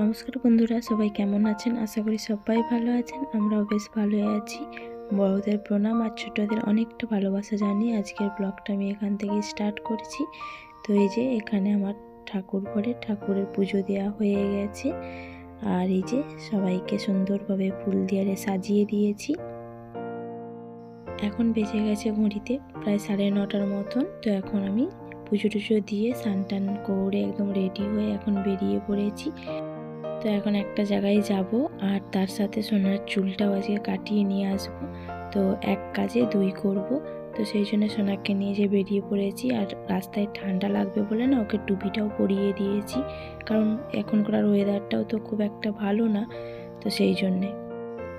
নমস্কার বন্ধুরা, সবাই কেমন আছেন? আশা করি সবাই ভালো আছেন, আমরাও বেশ ভালোই আছি। বড়দের প্রণাম আর ছোটদের অনেকটা ভালোবাসা জানি আজকের ব্লগটা আমি এখান থেকে স্টার্ট করছি। তো এই যে এখানে আমার ঠাকুর ঘরে ঠাকুরের পুজো দেওয়া হয়ে গেছে। আর এই যে সবাইকে সুন্দরভাবে ফুল দিয়ে সাজিয়ে দিয়েছি। এখন বেজে গেছে ঘড়িতে, প্রায় সাড়ে নটার মতন। তো এখন আমি পুজো টুজো দিয়ে স্নান টান করে একদম রেডি হয়ে এখন বেরিয়ে পড়েছি। তো এখন একটা জায়গায় যাব আর তার সাথে সোনার চুলটাও আজকে কাটিয়ে নিয়ে আসব। তো এক কাজে দুই করব। তো সেই জন্য সোনাকে নিয়ে যে বেরিয়ে পড়েছি আর রাস্তায় ঠান্ডা লাগবে বলে না ওকে টুপিটাও পরিয়ে দিয়েছি। কারণ এখনকার ওয়েদারটাও তো খুব একটা ভালো না। তো সেই জন্যে।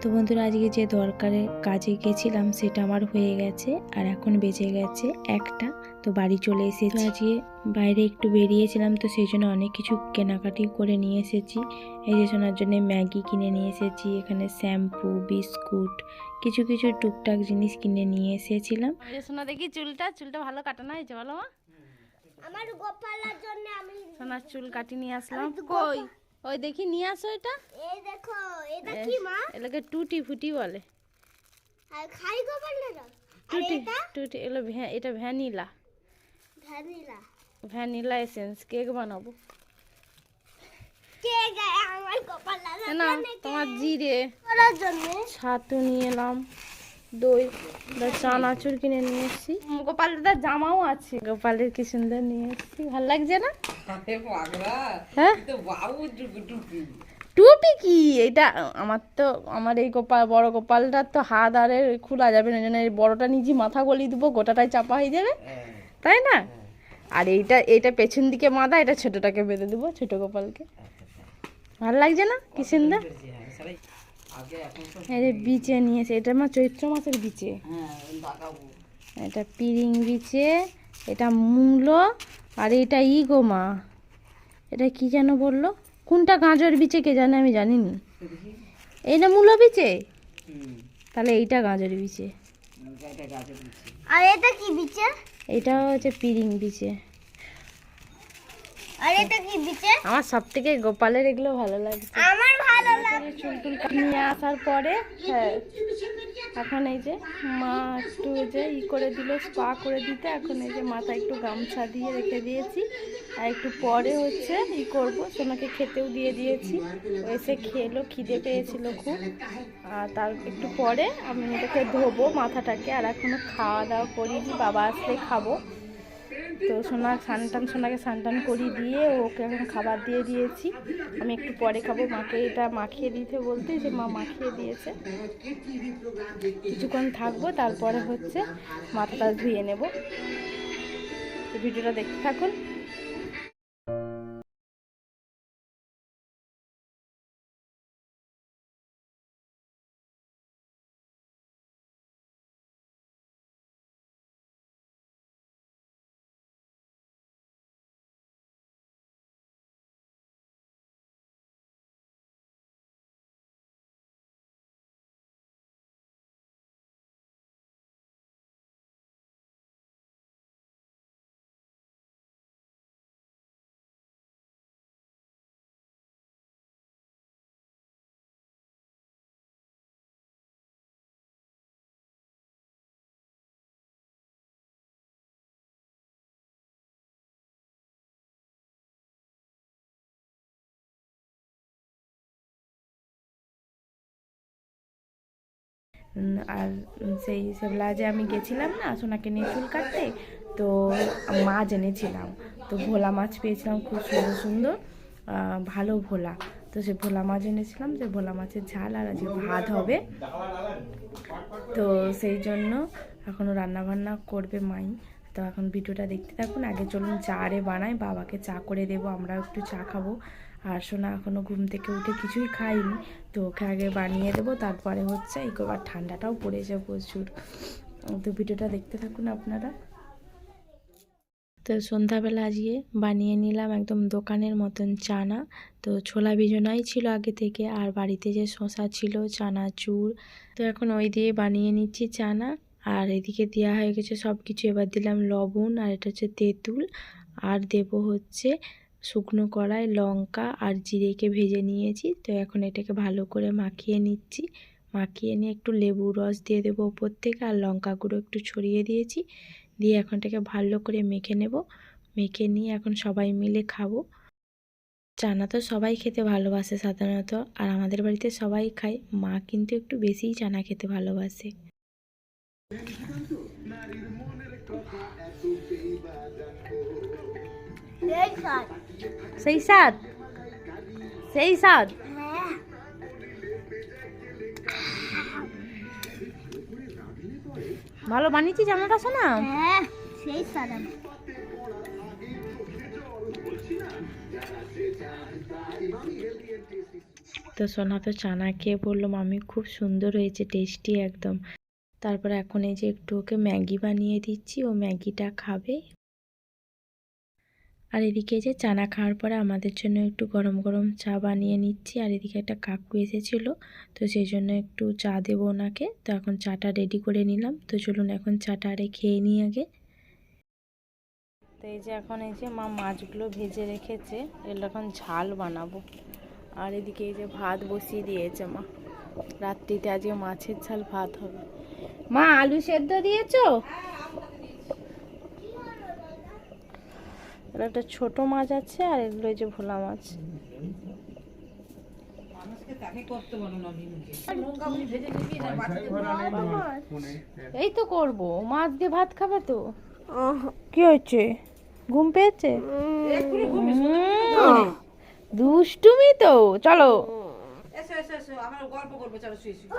তো বন্ধুরা আজকে যে দরকারে কাজে গেছিলাম সেটা আমার হয়ে গেছে আর এখন বেজে গেছে একটা তো বাড়ি চলে এসেছি। আজকে বাইরে একটু বেরিয়েছিলাম তো সেই জন্য অনেক কিছু কেনাকাটি করে নিয়ে এসেছি। এই যে শোনার জন্য ম্যাগি কিনে নিয়ে এসেছি এখানে শ্যাম্পু বিস্কুট কিছু কিছু টুকটাক জিনিস কিনে নিয়ে এসেছিলাম। সোনা দেখি চুলটা চুলটা ভালো কাটানো হয়েছে বলো মা? আমার গোপালার জন্য আমি সোনার চুল কাটি নিয়ে আসলাম। কই? ওই দেখি নিয়ে আসো এটা। এই দেখো এটা কি মা? এলাকে টুটি ফুটি বলে। আর খাই গো গোপাল না? টুটি এটা? টুটি এলো ভ্যা এটা vanilla. Vanilla. Vanilla essence cake বানাবো। কে গায় আমার না তোমার জিরে। জন্য? ছাতু নিয়ে এলাম। দই চানাচুর কিনে নিয়ে এসেছি। গোপাল দাদার জামাও আছে। গোপালের কি সুন্দর নিয়ে এসেছি। ভালো লাগছে না? হ্যাঁ? টুপি কি? এটা আমার তো আমার এই গোপাল বড় গোপালটার তো হাত আরে খোলা যাবে না ওই জন্য এই বড়টা নিজে মাথা গলিয়ে দেবো গোটাটাই চাপা হয়ে যাবে। তাই না? আর এইটা এইটা পেছন দিকে মাথা এটা ছোটটাকে বেঁধে দেবো ছোট গোপালকে। ভালো লাগছে না? কি সুন্দর? আগে এখন তো এই যে বিচে। নিয়েছে এটা আমার চৈত্র মাসের বিচে। হ্যাঁ এটা পিরিং বিচে এটা মূলো আর এটা ইগো মা। এটা কি যেন বলল? কোনটা গাজর বিচে কে জানে আমি জানি নি এইটা মূলো বিচে? তাহলে এইটা গাজর বিচে। এটা আর এটা কি বিচে? এটা হচ্ছে পিরিং বিচে। আর এটা কি বিচে আমার সব থেকে গোপালের এগুলো ভালো লাগছে। আমার ভালো লাগে চুল টুল নিয়ে আসার পরে হ্যাঁ এখন এই যে মা একটু যে ই করে দিল স্পা করে দিতে। এখন এই যে মাথায় একটু গামছা দিয়ে রেখে দিয়েছি। আর একটু পরে হচ্ছে ই করব। সোনাকে খেতেও দিয়ে দিয়েছি। এসে খেলো খিদে পেয়েছিল খুব। আর তার একটু পরে আমি এটাকে ধোবো মাথাটাকে। আর এখনও খাওয়া দাওয়া করিনি বাবা আসলে খাব। তো সোনা সানটান সোনাকে সানটান করিয়ে দিয়ে ওকে এখন খাবার দিয়ে দিয়েছি। আমি একটু পরে খাব। মাকে এটা মাখিয়ে দিতে বলতে যে মা মাখিয়ে দিয়েছে। কিছুক্ষণ থাকব, তারপরে হচ্ছে মাথাটা ধুয়ে নেব। ভিডিওটা দেখতে থাকুন। আর সেই সেবেলা আমি গেছিলাম না সোনাকে নিয়ে চুল কাটতে, তো মাছ এনেছিলাম তো ভোলা মাছ পেয়েছিলাম খুব সুন্দর সুন্দর ভালো ভোলা। তো সে ভোলা মাছ এনেছিলাম যে ভোলা মাছের ঝাল আর আজকে ভাত হবে। তো সেই জন্য এখনও রান্না বান্না করবে মাই। তো এখন ভিডিওটা দেখতে থাকুন, আগে চলুন চা রে বানাই, বাবাকে চা করে দেবো, আমরাও একটু চা খাব। আর সোনা এখনও ঘুম থেকে উঠে কিছুই খাইনি তো ওকে আগে বানিয়ে দেবো, তারপরে হচ্ছে এই আর ঠান্ডাটাও পড়েছে প্রচুর। তো ভিডিওটা দেখতে থাকুন আপনারা। তো সন্ধ্যাবেলা আজকে বানিয়ে নিলাম একদম দোকানের মতন চানা। তো ছোলা ভিজনাই ছিল আগে থেকে, আর বাড়িতে যে শশা ছিল, চানা, চুর। তো এখন ওই দিয়ে বানিয়ে নিচ্ছি চানা, আর এদিকে দেওয়া হয়ে গেছে সব কিছু এবার দিলাম লবণ, আর এটা হচ্ছে তেঁতুল। আর দেব হচ্ছে শুকনো কড়াই, লঙ্কা আর জিরেকে ভেজে নিয়েছি। তো এখন এটাকে ভালো করে মাখিয়ে নিচ্ছি। মাখিয়ে নিয়ে একটু লেবু রস দিয়ে দেবো ওপর থেকে আর লঙ্কা গুঁড়ো একটু ছড়িয়ে দিয়েছি। দিয়ে এখন এটাকে ভালো করে মেখে নেব। মেখে নিয়ে এখন সবাই মিলে খাব। চানা তো সবাই খেতে ভালোবাসে সাধারণত, আর আমাদের বাড়িতে সবাই খায়। মা কিন্তু একটু বেশিই চানা খেতে ভালোবাসে। সেই স্বাদ সেই স্বাদ ভালো বানিয়েছি জামাটা শোনা সেই আমার তো সোনা তো চানা খেয়ে বলল মামি খুব সুন্দর হয়েছে টেস্টি একদম। তারপরে এখন এই যে একটু ওকে ম্যাগি বানিয়ে দিচ্ছি ও ম্যাগিটা খাবে। আর এদিকে যে চানা খাওয়ার পরে আমাদের জন্য একটু গরম গরম চা বানিয়ে নিচ্ছি। আর এদিকে একটা কাকু এসেছিল, তো সেই জন্য একটু চা দেবো ওনাকে। তো এখন চাটা রেডি করে নিলাম। তো চলুন এখন চাটা আরে খেয়ে নিই আগে। তো এই যে এখন এই যে মা মাছগুলো ভেজে রেখেছে, এগুলো এখন ঝাল বানাবো। আর এদিকে এই যে ভাত বসিয়ে দিয়েছে মা। রাত্রিতে আজকে মাছের ঝাল ভাত হবে। মা, আলু সেদ্ধ দিয়েছ? এটা একটা ছোট মাছ আছে আর এগুলো এই যে ভোলা মাছ। এই তো করব। মাছ দিয়ে ভাত খাবে তো? কি হয়েছে? ঘুম পেয়েছে? দুষ্টুমি তো। চলো। এসো এসো এসো আমরা গল্প করব চলো শুয়ে শুয়ে।